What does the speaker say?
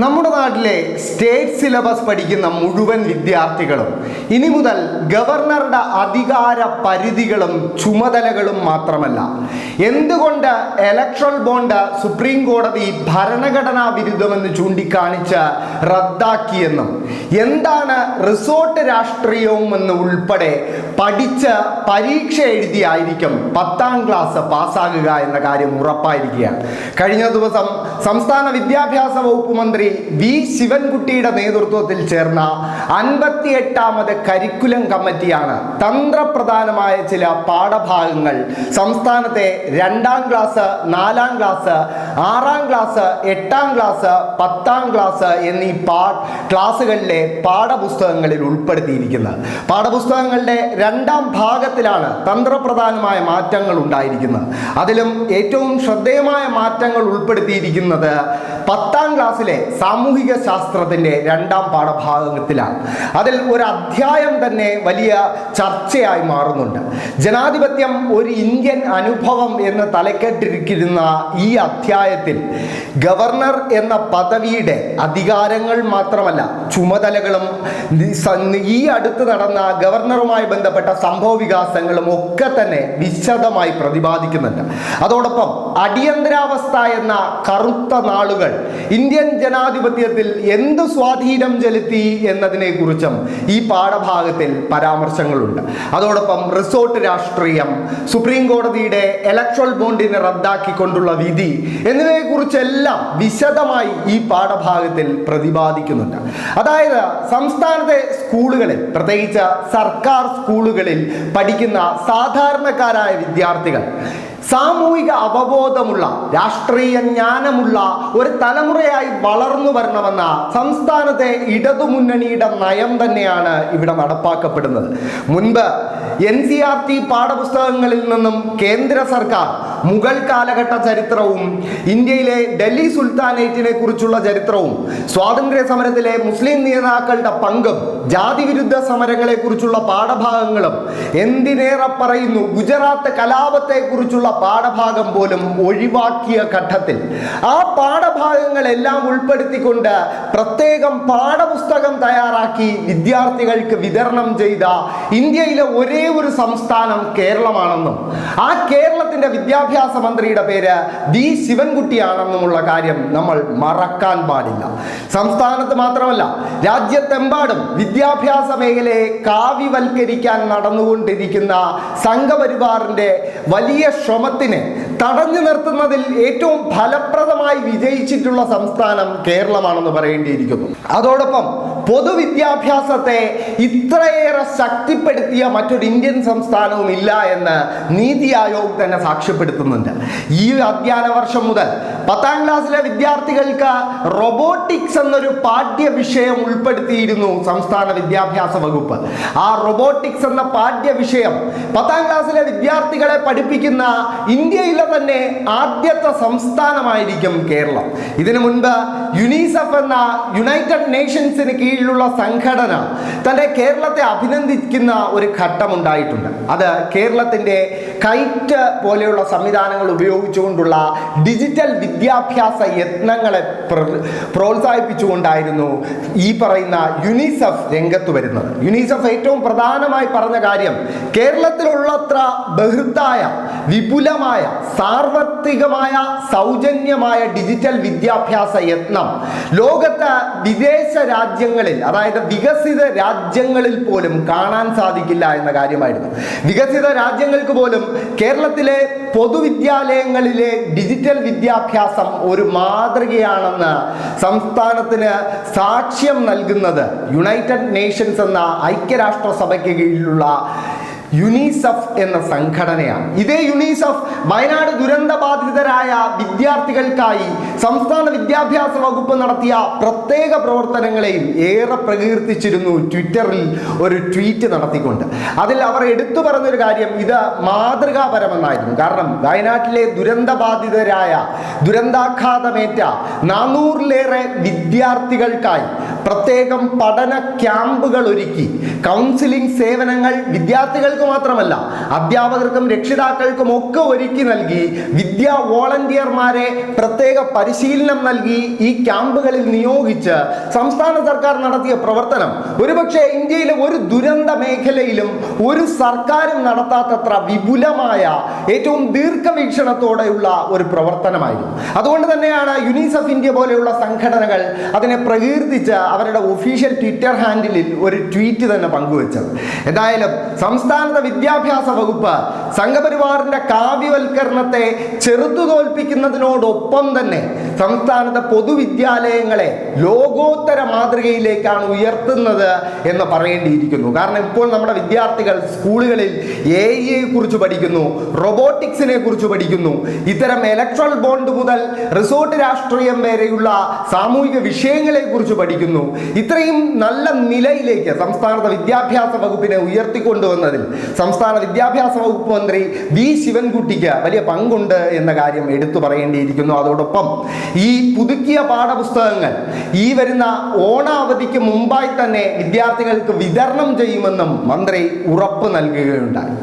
നമ്മുടെ നാട്ടിലെ state syllabus പഠിക്കുന്ന മുഴുവൻ വിദ്യാർത്ഥികളും ഇനി മുതൽ ഗവർണറുടെ അധികാര പരിധികളും ചുമതലകളും മാത്രമല്ല. എന്തുകൊണ്ട് ഇലക്ട്രൽ ബോണ്ട് സുപ്രീം കോടതി ഭരണഘടനാ വിരുദ്ധമെന്ന് ചൂണ്ടിക്കാണിച്ച് റദ്ദാക്കിയെന്നും എന്താണ് റിസോർട്ട് രാഷ്ട്രീയവും എന്ന് ഉൾപ്പെടെ പഠിച്ച് പരീക്ഷ എഴുതിയായിരിക്കും പത്താം ക്ലാസ് പാസ്സാകുക എന്ന കാര്യം ഉറപ്പായിരിക്കുകയാണ്. കഴിഞ്ഞ ദിവസം സംസ്ഥാന വിദ്യാഭ്യാസ വകുപ്പ് മന്ത്രി വി ശിവൻകുട്ടിയുടെ നേതൃത്വത്തിൽ ചേർന്ന അൻപത്തി എട്ടാമത് കരിക്കുലം കമ്മിറ്റിയാണ് തന്ത്രപ്രധാനമായ ചില പാഠഭാഗങ്ങൾ. സംസ്ഥാനത്തെ രണ്ടാം ക്ലാസ് നാലാം ക്ലാസ് ആറാം ക്ലാസ് എട്ടാം ക്ലാസ് പത്താം ക്ലാസ് എന്നീ പാ ക്ലാസ്സുകളിലെ പാഠപുസ്തകങ്ങളിൽ ഉൾപ്പെടുത്തിയിരിക്കുന്നത് പാഠപുസ്തകങ്ങളുടെ രണ്ടാം ഭാഗത്തിലാണ് തന്ത്രപ്രധാനമായ മാറ്റങ്ങൾ ഉണ്ടായിരിക്കുന്നത്. അതിലും ഏറ്റവും ശ്രദ്ധേയമായ മാറ്റങ്ങൾ ഉൾപ്പെടുത്തിയിരിക്കുന്നത് പത്താം ക്ലാസ്സിലെ സാമൂഹിക ശാസ്ത്രത്തിന്റെ രണ്ടാം പാഠഭാഗത്തിലാണ്. അതിൽ ഒരു അധ്യായം തന്നെ വലിയ ചർച്ചയായി മാറുന്നുണ്ട്. ജനാധിപത്യം ഒരു ഇന്ത്യൻ അനുഭവം എന്ന് തലക്കെട്ടിരിക്കുന്ന ഈ അധ്യായത്തിൽ ഗവർണർ എന്ന പദവിയുടെ അധികാരങ്ങൾ മാത്രമല്ല ചുമതലകളും ഈ അടുത്ത് നടന്ന ഗവർണറുമായി ബന്ധപ്പെട്ട സംഭവ വികാസങ്ങളും ഒക്കെ തന്നെ വിശദമായി പ്രതിപാദിക്കുന്നുണ്ട്. അതോടൊപ്പം അടിയന്തരാവസ്ഥ എന്ന കറുത്ത നാളുകൾ ഇന്ത്യൻ ജനാധിപത്യത്തിൽ എന്ത് സ്വാധീനം ചെലുത്തി എന്നതിനെ കുറിച്ചും ഈ പാഠഭാഗത്തിൽ പരാമർശങ്ങളുണ്ട്. അതോടൊപ്പം റിസോർട്ട് രാഷ്ട്രീയം സുപ്രീം കോടതിയുടെ ഇലക്ട്രൽ ബോണ്ടിനെ റദ്ദാക്കിക്കൊണ്ടുള്ള വിധി എന്നിവയെക്കുറിച്ചെല്ലാം വിശദമായി ഈ പാഠഭാഗത്തിൽ പ്രതിപാദിക്കുന്നുണ്ട്. അതായത് സംസ്ഥാനത്തെ സ്കൂളുകളിൽ പ്രത്യേകിച്ച് സർക്കാർ സ്കൂളുകളിൽ പഠിക്കുന്ന സാധാരണക്കാരായ വിദ്യാർത്ഥികൾ സാമൂഹിക അവബോധമുള്ള രാഷ്ട്രീയ ജ്ഞാനമുള്ള ഒരു തലമുറയായി വളർന്നു വരണമെന്ന സംസ്ഥാനത്തെ ഇടതുമുന്നണിയുടെ നയം തന്നെയാണ് ഇവിടെ നടപ്പാക്കപ്പെടുന്നത്. മുൻപ് എൻ സി ആർ ടി പാഠപുസ്തകങ്ങളിൽ നിന്നും കേന്ദ്ര സർക്കാർ മുഗൾ കാലഘട്ട ചരിത്രവും ഇന്ത്യയിലെ ഡൽഹി സുൽത്താനേറ്റിനെ കുറിച്ചുള്ള ചരിത്രവും സ്വാതന്ത്ര്യ സമരത്തിലെ മുസ്ലിം നേതാക്കളുടെ പങ്കും ജാതിവിരുദ്ധ സമരങ്ങളെ കുറിച്ചുള്ള പാഠഭാഗങ്ങളും എന്തിനേറെ പറയുന്നു ഗുജറാത്ത് കലാപത്തെ കുറിച്ചുള്ള പാഠഭാഗം പോലും ഒഴിവാക്കിയ ഘട്ടത്തിൽ. ആ പാഠഭാഗങ്ങളെല്ലാം ഉൾപ്പെടുത്തിക്കൊണ്ട് പ്രത്യേകം പാഠപുസ്തകം തയ്യാറാക്കി വിദ്യാർത്ഥികൾക്ക് വിതരണം ചെയ്ത ഇന്ത്യയിലെ ഒരേ ഒരു സംസ്ഥാനം കേരളമാണെന്നും ആ കേരളത്തിന്റെ വിദ്യാഭ്യാസ മന്ത്രിയുടെ പേര് വി ശിവൻകുട്ടിയാണെന്നുമുള്ള കാര്യം നമ്മൾ മറക്കാൻ പാടില്ല. സംസ്ഥാനത്ത് മാത്രമല്ല രാജ്യത്തെമ്പാടും വിദ്യാഭ്യാസ മേഖലയെ കാവ്യവൽക്കരിക്കാൻ നടന്നുകൊണ്ടിരിക്കുന്ന സംഘപരിവാറിന്റെ വലിയ ശ്രമത്തിനെ തടഞ്ഞു നിർത്തുന്നതിൽ ഏറ്റവും ഫലപ്രദമായി വിജയിച്ചിട്ടുള്ള സംസ്ഥാനം കേരളമാണെന്ന് പറയേണ്ടിയിരിക്കുന്നു. അതോടൊപ്പം പൊതുവിദ്യാഭ്യാസത്തെ ഇത്രയേറെ ശക്തിപ്പെടുത്തിയ മറ്റൊരു ഇന്ത്യൻ സംസ്ഥാനവും ഇല്ല എന്ന് നീതി ആയോഗ് തന്നെ സാക്ഷ്യപ്പെടുത്തുന്നുണ്ട്. ഈ അധ്യയന വർഷം മുതൽ പത്താം ക്ലാസ്സിലെ വിദ്യാർത്ഥികൾക്ക് റോബോട്ടിക്സ് എന്നൊരു പാഠ്യ വിഷയം ഉൾപ്പെടുത്തിയിരുന്നു സംസ്ഥാന വിദ്യാഭ്യാസ വകുപ്പ്. ആ റോബോട്ടിക്സ് എന്ന പാഠ്യ വിഷയം പത്താം ക്ലാസ്സിലെ വിദ്യാർത്ഥികളെ പഠിപ്പിക്കുന്ന ഇന്ത്യയിലെ തന്നെ ആദ്യത്തെ സംസ്ഥാനമായിരിക്കും കേരളം. ഇതിനു മുൻപ് യുനിസെഫ് എന്ന യുണൈറ്റഡ് നേഷൻസിന് കീഴിലുള്ള സംഘടന തന്റെ കേരളത്തെ അഭിനന്ദിക്കുന്ന ഒരു ഘട്ടമുണ്ടായിട്ടുണ്ട്. അത് കേരളത്തിന്റെ കൈറ്റ് പോലെയുള്ള സംവിധാനങ്ങൾ ഉപയോഗിച്ചുകൊണ്ടുള്ള ഡിജിറ്റൽ വിദ്യാഭ്യാസ യത്നങ്ങളെ പ്ര- പ്രോത്സാഹിപ്പിച്ചുകൊണ്ടായിരുന്നു ഈ പറയുന്ന യുനിസെഫ് രംഗത്ത് വരുന്നത്. യുനിസെഫ് ഏറ്റവും പ്രധാനമായി പറഞ്ഞ കാര്യം കേരളത്തിലുള്ളത്ര ബഹൃത്തായ വിപുലമായ സാർവത്രികമായ സൗജന്യമായ ഡിജിറ്റൽ വിദ്യാഭ്യാസ യത്നം ലോകത്ത് വിദേശ രാജ്യങ്ങളിൽ അതായത് വികസിത രാജ്യങ്ങളിൽ പോലും കാണാൻ സാധിക്കില്ല എന്ന കാര്യമായിരുന്നു. വികസിത രാജ്യങ്ങൾക്ക് പോലും കേരളത്തിലെ പൊതുവിദ്യാലയങ്ങളിലെ ഡിജിറ്റൽ വിദ്യാഭ്യാസം ഒരു മാതൃകയാണെന്ന് സംസ്ഥാനത്തിന് സാക്ഷ്യം നൽകുന്നത് യുണൈറ്റഡ് നേഷൻസ് എന്ന ഐക്യരാഷ്ട്രസഭയ്ക്ക് കീഴിലുള്ള യുനിസെഫ് എന്ന സംഘടനയാണ്. ഇതേ യുനിസെഫ് വയനാട് ദുരന്ത ബാധിതരായ വിദ്യാർത്ഥികൾക്കായി സംസ്ഥാന വിദ്യാഭ്യാസ വകുപ്പ് നടത്തിയ പ്രത്യേക പ്രവർത്തനങ്ങളെയും ഏറെ പ്രകീർത്തിച്ചിരുന്നു ട്വിറ്ററിൽ ഒരു ട്വീറ്റ് നടത്തിക്കൊണ്ട്. അതിൽ അവർ എടുത്തു പറഞ്ഞൊരു കാര്യം ഇത് മാതൃകാപരമെന്നായിരുന്നു. കാരണം വയനാട്ടിലെ ദുരന്ത ബാധിതരായ ദുരന്താഘാതമേറ്റ നാനൂറിലേറെ വിദ്യാർത്ഥികൾക്കായി പ്രത്യേകം പഠന ക്യാമ്പുകൾ ഒരുക്കി. കൗൺസിലിംഗ് സേവനങ്ങൾ വിദ്യാർത്ഥികൾക്ക് മാത്രമല്ല അധ്യാപകർക്കും രക്ഷിതാക്കൾക്കും ഒക്കെ ഒരുക്കി നൽകി വിദ്യാ വോളണ്ടിയർമാരെ പ്രത്യേക പരിശീലനം നൽകി ഈ ക്യാമ്പുകളിൽ നിയോഗിച്ച് സംസ്ഥാന സർക്കാർ നടത്തിയ പ്രവർത്തനം. ഒരുപക്ഷെ ഇന്ത്യയിലെ ഒരു ദുരന്ത മേഖലയിലും ഒരു സർക്കാരും നടത്താത്തത്ര വിപുലമായ ഏറ്റവും ദീർഘവീക്ഷണത്തോടെയുള്ള ഒരു പ്രവർത്തനമായിരുന്നു. അതുകൊണ്ട് തന്നെയാണ് യുനിസെഫ് ഇന്ത്യ പോലെയുള്ള സംഘടനകൾ അതിനെ പ്രകീർത്തിച്ച് അവരുടെ ഒഫീഷ്യൽ ട്വിറ്റർ ഹാൻഡിലിൽ ഒരു ട്വീറ്റ് തന്നെ പങ്കുവച്ചത്. എന്തായാലും സംസ്ഥാനത്തെ വിദ്യാഭ്യാസ വകുപ്പ് സംഘപരിവാറിന്റെ കാവ്യവൽക്കരണത്തെ ചെറുത്തു തോൽപ്പിക്കുന്നതിനോടൊപ്പം തന്നെ സംസ്ഥാനത്തെ പൊതുവിദ്യാലയങ്ങളെ ലോകോത്തര മാതൃകയിലേക്കാണ് ഉയർത്തുന്നത് എന്ന് പറയേണ്ടിയിരിക്കുന്നു. കാരണം ഇപ്പോൾ നമ്മുടെ വിദ്യാർത്ഥികൾ സ്കൂളുകളിൽ എ ഐയെ കുറിച്ച് പഠിക്കുന്നു റോബോട്ടിക്സിനെ കുറിച്ച് പഠിക്കുന്നു. ഇത്തരം ഇലക്ട്രൽ ബോണ്ട് മുതൽ റിസോർട്ട് രാഷ്ട്രീയം വരെയുള്ള സാമൂഹിക വിഷയങ്ങളെ കുറിച്ച് പഠിക്കുന്നു. ഇത്രയും നല്ല നിലയിലേക്ക് സംസ്ഥാനത്തെ വിദ്യാഭ്യാസ വകുപ്പിനെ ഉയർത്തിക്കൊണ്ടുവന്നതിൽ സംസ്ഥാന വിദ്യാഭ്യാസ വകുപ്പ് മന്ത്രി വി. ശിവൻകുട്ടിക്ക് വലിയ പങ്കുണ്ട് എന്ന കാര്യം എടുത്തു പറയേണ്ടിയിരിക്കുന്നു. അതോടൊപ്പം ഈ പുതുക്കിയ പാഠപുസ്തകങ്ങൾ ഈ വരുന്ന ഓണാവധിക്ക് മുമ്പായി തന്നെ വിദ്യാർത്ഥികൾക്ക് വിതരണം ചെയ്യുമെന്നും മന്ത്രി ഉറപ്പ് നൽകുകയുണ്ടായി.